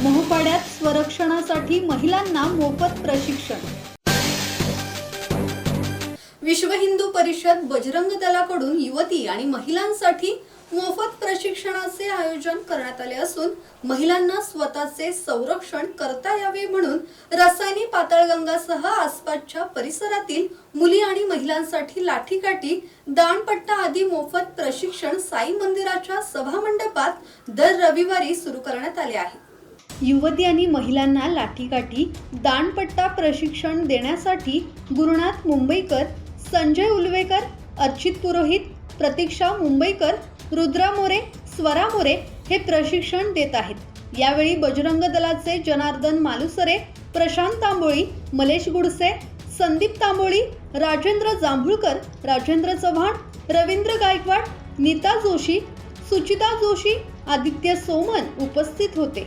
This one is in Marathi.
स्वरक्षणासाठी महिलांना मोफत प्रशिक्षण. विश्व हिंदू परिषद बजरंग दलाकडून युवती आणि महिलांसाठी मोफत प्रशिक्षणाचे आयोजन करण्यात आले असून महिलांना स्वतःचे संरक्षण करता यावे म्हणून रसायनी पाताळगंगासह आसपासच्या परिसरातील मुली आणि महिलांसाठी लाठीकाठी दाणपट्टा आदी मोफत प्रशिक्षण साई मंदिराच्या सभामंडपात दर रविवारी सुरू करण्यात आले आहे. युवती आणि महिलांना लाठीकाठी दाणपट्टा प्रशिक्षण देण्यासाठी गुरुनाथ मुंबईकर संजय उलवेकर अर्चित पुरोहित प्रतीक्षा मुंबईकर रुद्रा मोरे स्वरा मोरे हे प्रशिक्षण देत आहेत. यावेळी बजरंग दलाचे जनार्दन मालुसरे प्रशांत तांबोळी मलेश गुडसे संदीप तांबोळी राजेंद्र जांभुळकर राजेंद्र चव्हाण रवींद्र गायकवाड नीता जोशी सुचिता जोशी आदित्य सोमन उपस्थित होते.